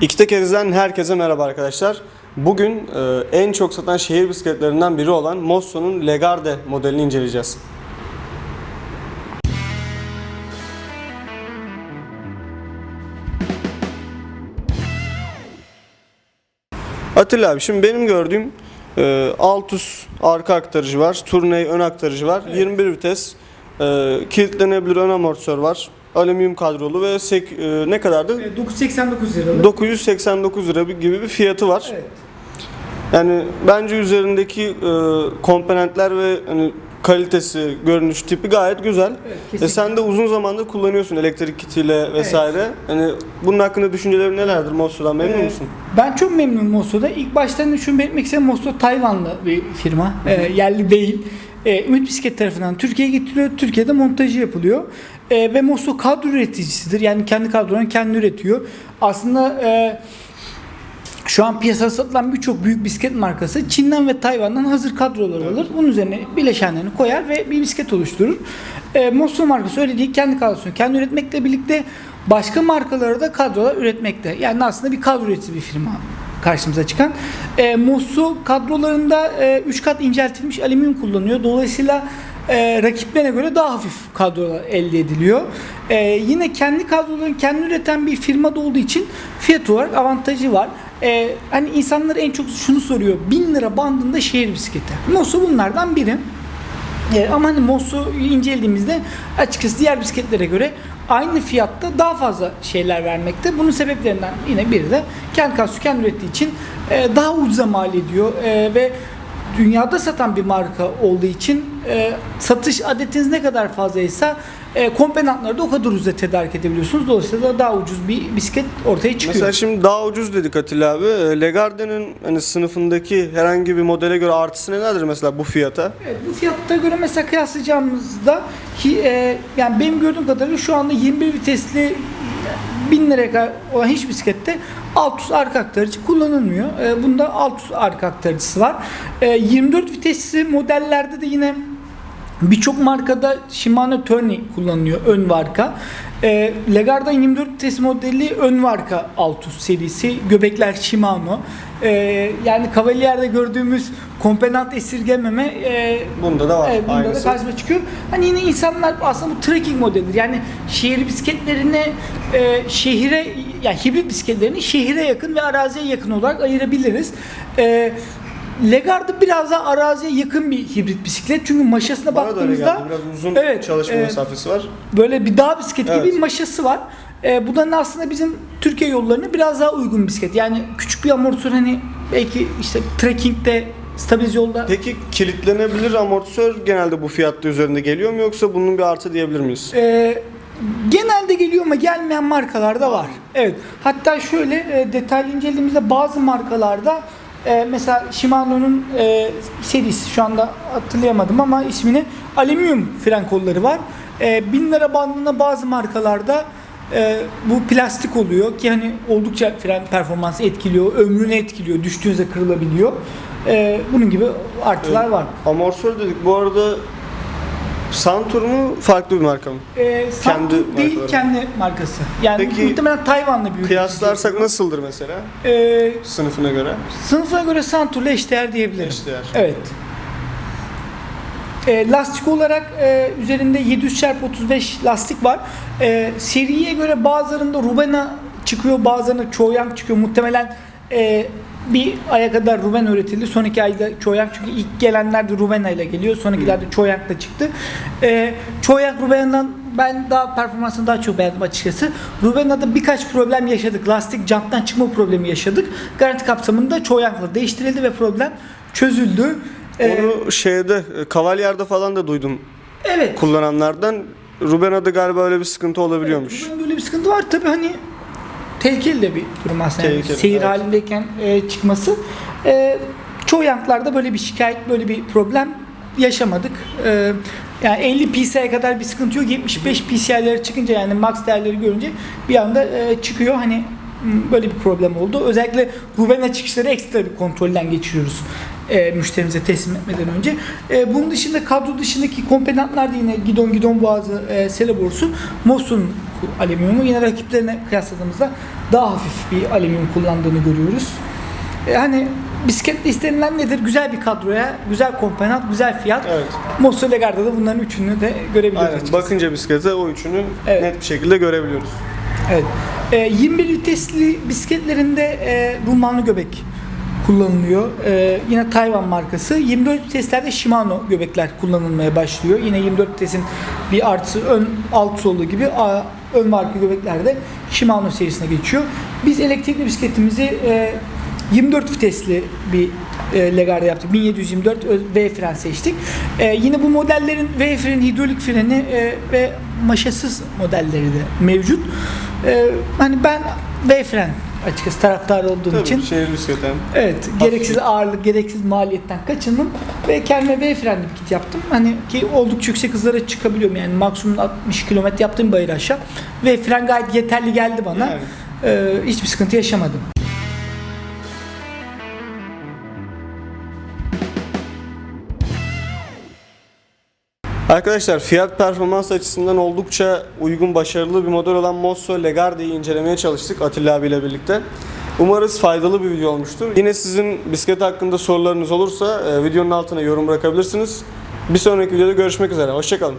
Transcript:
İki Tekeriz'den herkese merhaba arkadaşlar. Bugün e, en çok satan şehir bisikletlerinden biri olan Mosso'nun Legarde modelini inceleyeceğiz. Atilla abi şimdi benim gördüğüm e, Altus arka aktarıcı var, Tourney ön aktarıcı var, 21 vites, e, kilitlenebilir ön amortisör var, alüminyum kadrolu ve sek, e, ne kadardı? Evet, 989 lira. 989 lira gibi bir fiyatı var. Evet. Yani bence üzerindeki e, komponentler ve hani kalitesi, görünüş tipi gayet güzel. Evet, E sen de uzun zamandır kullanıyorsun elektrik kitiyle vesaire. Hani bunun hakkında düşüncelerin nelerdir Mosso'dan memnun Ee, musun? Ben çok memnunum Mosso'da. İlk baştan şunu belirtmek istedim. Mosso Tayvanlı bir firma. Ee, yerli değil. Ee, Ümit Bisiklet tarafından Türkiye'ye getiriliyor. Türkiye'de montajı yapılıyor. Ee, ve Mosso kadro üreticisidir. Yani kendi kadrolarını kendi üretiyor. Aslında e, şu an piyasada satılan birçok büyük bisiklet markası Çin'den ve Tayvan'dan hazır kadrolar alır. Bunun üzerine bileşenlerini koyar ve bir bisiklet oluşturur. E, Mosso markası öyle değil. Kendi kadrosunu kendi üretmekle birlikte başka markalara da kadrolar üretmekte. Yani aslında bir kadro üreticisi bir firma karşımıza çıkan. E, Mosso kadrolarında 3 kat inceltilmiş alüminyum kullanıyor. Dolayısıyla e, rakiplerine göre daha hafif kadrolar elde ediliyor. E, yine kendi kadrolarını kendi üreten bir firmada olduğu için fiyat olarak avantajı var. E, hani insanlar en çok şunu soruyor. 1000 lira bandında şehir bisikleti. Mosso bunlardan biri. E, ama hani Mosso'yu incelediğimizde açıkçası diğer bisikletlere göre aynı fiyatta daha fazla şeyler vermekte. Bunun sebeplerinden yine biri de kendi kasası kendi ürettiği için e, daha ucuza mal ediyor e, ve dünyada satan bir marka olduğu için e, satış adetiniz ne kadar fazlaysa e, komponentleri de o kadar ucuza tedarik edebiliyorsunuz. Dolayısıyla da daha ucuz bir bisiklet ortaya çıkıyor. Mesela şimdi daha ucuz dedik Atilla abi. E, Legarde'nin hani sınıfındaki herhangi bir modele göre artısı nelerdir mesela bu fiyata? Evet, bu fiyatta göre mesela kıyaslayacağımızda ki, e, yani benim gördüğüm kadarıyla şu anda 21 vitesli 1000 liraya olan hiç bisiklette Altus arka aktarıcı kullanılmıyor. E, bunda Altus arka aktarıcısı var. E, 24 vitesli modellerde de yine Birçok markada Shimano Tourney kullanılıyor ön ve arka. E, Legarda 24 vites modeli ön ve arka Altus serisi. Göbekler Shimano. E, yani Cavalier'de gördüğümüz komponent esirgememe e, Bunda da var Evet, bunda da aynısı. karşıma çıkıyor. Hani yine insanlar aslında bu trekking modelidir. Yani şehir bisikletlerini e, şehire yani hibrit bisikletlerini şehire yakın ve araziye yakın olarak ayırabiliriz. E, Legarda biraz daha araziye yakın bir hibrit bisiklet. Çünkü maşasına Bana da baktığımızda geldi. Biraz uzun Evet, çalışma e, mesafesi var. böyle bir dağ bisikleti gibi Evet. bir maşası var. E, bu da aslında bizim Türkiye yollarına biraz daha uygun bir bisiklet. Yani küçük bir amortisör hani belki işte trekkingde stabilize yolda Peki kilitlenebilir amortisör genelde bu fiyatta üzerinde geliyor mu yoksa bunun bir artı diyebilir miyiz? Ee, genelde geliyor ama gelmeyen markalarda var. Evet. Hatta şöyle e, detaylı incelediğimizde bazı markalarda e, mesela Shimano'nun e, serisi şu anda hatırlayamadım ama ismini alüminyum fren kolları var. E, 1000 lira bandında bazı markalarda e, bu plastik oluyor ki hani oldukça fren performansı etkiliyor, ömrünü etkiliyor, düştüğünüzde kırılabiliyor. E, bunun gibi artılar var. Amortisör dedik. Bu arada Santur mu farklı bir marka mı? E, Santur Kendi değil markaları. kendi markası. Yani Peki, muhtemelen Tayvanlı bir üretici. Kıyaslarsak nasıldır mesela Ee, sınıfına göre? sınıfına göre Santur'la eşdeğer diyebilirim. Eşdeğer. Evet. Ee, lastik olarak e, üzerinde 700x35 lastik var. Ee, seriye göre bazılarında Rubena çıkıyor, bazılarında Choyang çıkıyor. Muhtemelen e, bir aya kadar Ruben üretildi. Son iki ayda Choyang çünkü ilk gelenler de Rubena ile geliyor. Sonrakilerde Choyang da çıktı. Ee, Choyang Rubena'dan ben daha performansını daha çok beğendim açıkçası. Rubena'da birkaç problem yaşadık. Lastik janttan çıkma problemi yaşadık. Garanti kapsamında Choyang'la değiştirildi ve problem çözüldü. Ee, Onu şeyde e, Cavalier'de falan da duydum evet. kullananlardan. Rubena'da galiba öyle bir sıkıntı olabiliyormuş. Rubena'da böyle bir sıkıntı var. Tabii hani tehlikeli de bir durum aslında. Yani Tehlikeli, seyir evet. halindeyken e, çıkması. E, çoğu yanklarda böyle bir şikayet, böyle bir problem yaşamadık. E, yani 50 PSI'ye kadar bir sıkıntı yok. 75 PSI'lere çıkınca yani max değerleri görünce bir anda e, çıkıyor. Hani böyle bir problem oldu. Özellikle Rubena çıkışları ekstra bir kontrolden geçiriyoruz. E, müşterimize teslim etmeden önce. E, bunun dışında kadro dışındaki komponentler de yine gidon gidon boğazı e, sele borusu Moss'un alüminyumu yine rakiplerine kıyasladığımızda daha hafif bir alüminyum kullandığını görüyoruz. E, hani bisiklette istenilen nedir? Güzel bir kadroya, güzel komponent, güzel fiyat. Evet. Mosso Legar'da da bunların üçünü de görebiliyoruz. Aynen. açıkçası. Bakınca bisiklete o üçünü Evet. net bir şekilde görebiliyoruz. Evet. E, 21 vitesli bisikletlerinde e, rumanlı göbek kullanılıyor. E, yine Tayvan markası. 24 viteslerde Shimano göbekler kullanılmaya başlıyor. Yine 24 vitesin bir artısı ön alt solu gibi ön marka göbeklerde Shimano serisine geçiyor. Biz elektrikli bisikletimizi e, 24 vitesli bir e, Legar'da yaptık. 1724 ö- V fren seçtik. E, yine bu modellerin V freni, hidrolik freni e, ve maşasız modelleri de mevcut. E, hani ben V fren açıkçası taraftar olduğum Tabii için şehir bisikleti. evet gereksiz ağırlık, gereksiz maliyetten kaçındım ve kendime V frenli bir kit yaptım. Hani ki oldukça yüksek hızlara çıkabiliyorum yani maksimum 60 km yaptığım bayır aşağı. V fren gayet yeterli geldi bana. Yani. E, hiçbir sıkıntı yaşamadım. Arkadaşlar fiyat performans açısından oldukça uygun başarılı bir model olan Mosso Legardi'yi incelemeye çalıştık Atilla abiyle birlikte. Umarız faydalı bir video olmuştur. Yine sizin bisiklet hakkında sorularınız olursa e, videonun altına yorum bırakabilirsiniz. Bir sonraki videoda görüşmek üzere. Hoşçakalın.